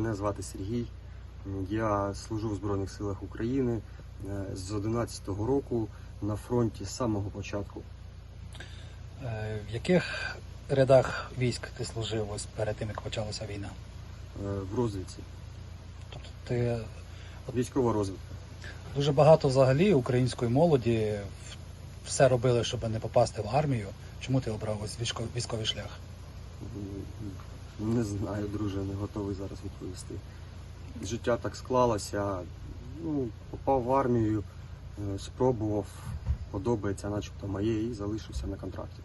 Мене звати Сергій. Я служу в Збройних силах України е, з 11-го року на фронті з самого початку. Е, В яких рядах військ ти служив ось перед тим, як почалася війна? е, В розвідці. Тобто ти Військова розвідка. дуже багато взагалі української молоді все робили, щоб не попасти в армію. Чому ти обрав ось військовий шлях? Не знаю, друже, не готовий зараз відповісти. Життя так склалося. Ну, попав в армію, е, спробував, подобається, начебто моє, і залишився на контракті.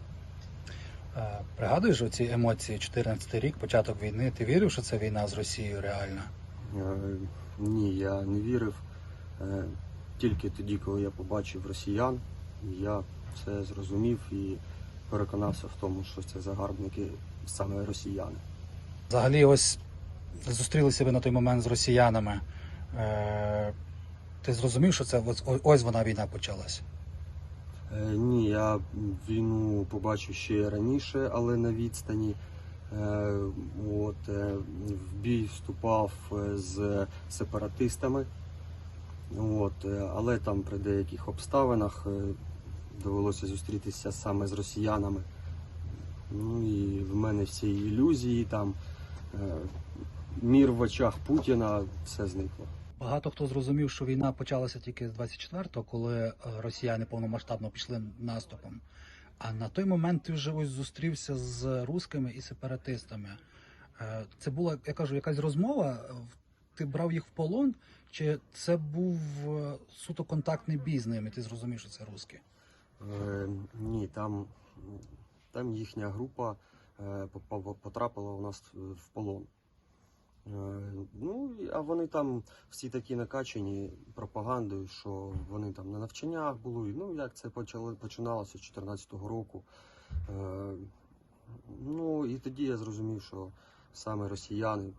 Е, Пригадуєш оці емоції 14 рік, початок війни? Ти вірив, що це війна з Росією реальна? Е, Ні, я не вірив. Тільки тоді, коли я побачив росіян, я це зрозумів і переконався в тому, що це загарбники саме росіяни. Взагалі, ось зустрілися ви на той момент з росіянами. Е, Ти зрозумів, що це ось, ось вона війна почалась? Е, Ні, я війну побачив ще раніше, але на відстані. Е, От, в бій вступав з сепаратистами. От, але там при деяких обставинах довелося зустрітися саме з росіянами. Ну і в мене всі ілюзії, там мір в очах Путіна, все зникло. Багато хто зрозумів, що війна почалася тільки з 24-го, коли е, росіяни повномасштабно пішли наступом. А на той момент ти вже ось зустрівся з рускими і сепаратистами. Е, Це була, я кажу, якась розмова. Е, Ти брав їх в полон, чи це був е, суто контактний бій з ними? Ти зрозумів, що це русські? Е, ні, там, там їхня група е, потрапила у нас в полон. Е, ну, а вони там всі такі накачані пропагандою, що вони там на навчаннях були. Ну, як це почало, починалося з 2014 року. Е, ну, і тоді я зрозумів, що саме росіяни,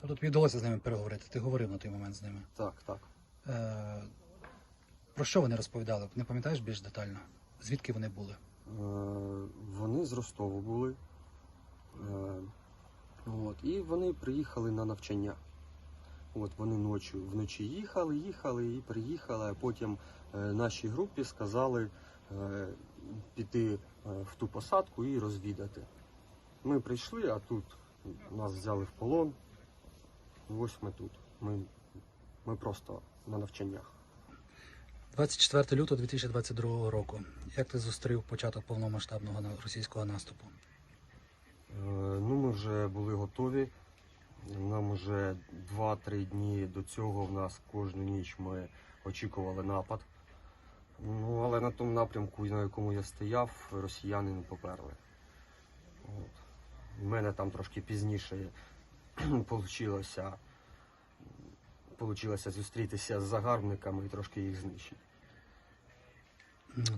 Тобто тобі вдалося з ними переговорити. Ти говорив на той момент з ними. так, так. Е, Про що вони розповідали? Не пам'ятаєш більш детально? Звідки вони були? Е, Вони з Ростову були. Е, От, і вони приїхали на навчання. От вони ночі, вночі їхали, їхали і приїхали, а потім е, нашій групі сказали піти в ту посадку і розвідати. Ми прийшли, а тут нас взяли в полон. Ось ми тут. Ми, ми просто на навчаннях. 24 лютого 2022 року. Як ти зустрів початок повномасштабного російського наступу? Е, Ну, ми вже були готові. Нам вже 2-3 дні до цього в нас кожну ніч ми очікували напад. Ну, але на тому напрямку, на якому я стояв, росіяни не поперли. У мене там трошки пізніше получилося, получилося зустрітися з загарбниками і трошки їх знищити.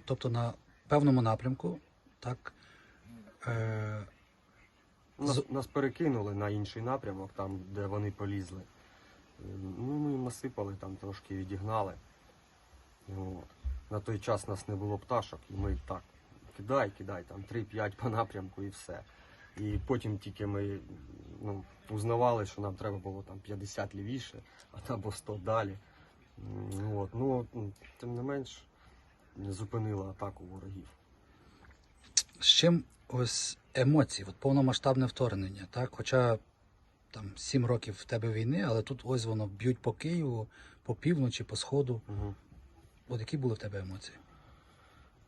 Тобто на певному напрямку, так. Е, Нас, нас перекинули на інший напрямок, там, де вони полізли. Е, Ну, ми їм насипали, там трошки відігнали. От. На той час нас не було пташок, і ми так, кидай, кидай, там 3-5 по напрямку і все. І потім тільки ми ну, узнавали, що нам треба було там 50 лівіше, а або 100 далі. От. Ну, тим не менш, не зупинила атаку ворогів. з чим ось емоції, от повномасштабне вторгнення, так? Хоча там 7 років в тебе війни, але тут ось воно б'ють по Києву, по півночі, по сходу. Угу. От які були в тебе емоції?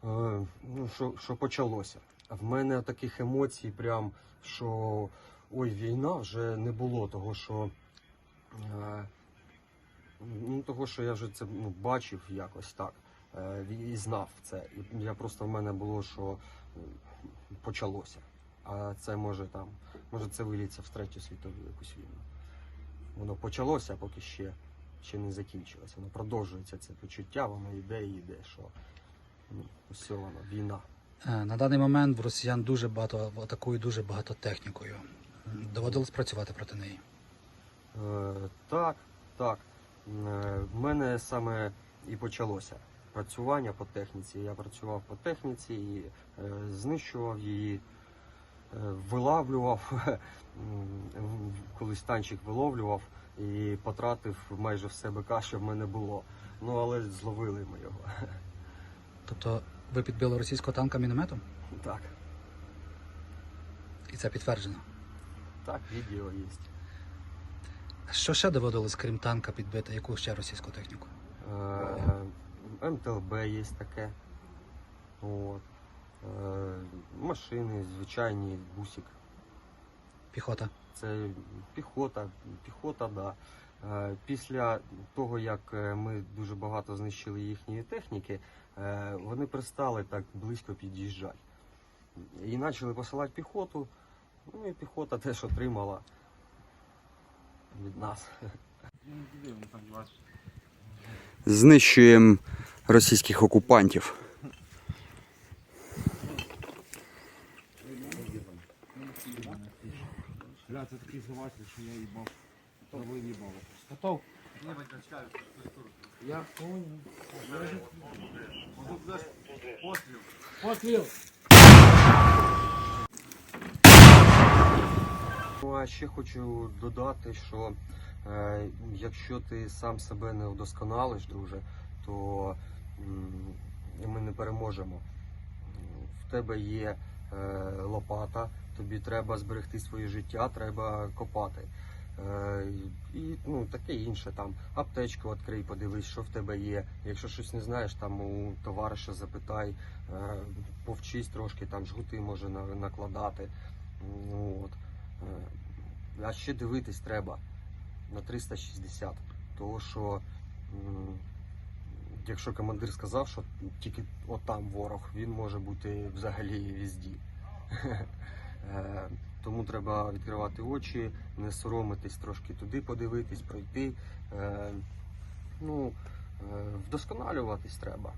Е, ну, що, що почалося. В мене таких емоцій, прям, що ой, війна вже не було, того що. Е, ну, того, що я вже це ну, бачив якось так. Е, і знав це. І я просто в мене було, що почалося. А це може там, може це виліться в третю світову якусь війну. Воно почалося, поки ще, ще не закінчилося. Воно продовжується це почуття, воно йде і йде, що ну, все воно, війна. Е, На даний момент в росіян дуже багато атакують дуже багато технікою. Доводилось працювати проти неї. Е, так, так. Е, в мене саме і почалося працювання по техніці. Я працював по техніці і е, знищував її. вилавлював, колись танчик виловлював і потратив майже все БК, що в мене було. Ну але зловили ми його. Тобто ви підбили російського танка мінометом? Так, І це підтверджено. так, відео є. Що ще доводилось, крім танка, підбити? Яку ще російську техніку? Е, МТЛБ є таке. От. Е, Машини, звичайні, бусик. Піхота. Це піхота, піхота, да. Е, Після того, як е, ми дуже багато знищили їхньої техніки, е, вони перестали так близько під'їжджати. І почали посилати піхоту. Ну і піхота теж отримала від нас. Знищуємо російських окупантів. Бля, це такий зливатель, що я їбав. Готов? Я понял. Постріл. Постріл. Ну а ще хочу додати, що е, якщо ти сам себе не вдосконалиш, друже, то м, ми не переможемо. В тебе є е, лопата, тобі треба зберегти своє життя, треба копати. Е, і ну, таке інше там. Аптечку відкрий, подивись, що в тебе є. Якщо щось не знаєш, там у товариша запитай, е, повчись трошки, там жгути може накладати. Ну, от. Е, А ще дивитись треба на 360. Тому що якщо командир сказав, що тільки отам ворог, він може бути взагалі візді. Тому треба відкривати очі, не соромитись трошки туди подивитись, пройти. Е, Ну, е, вдосконалюватись треба.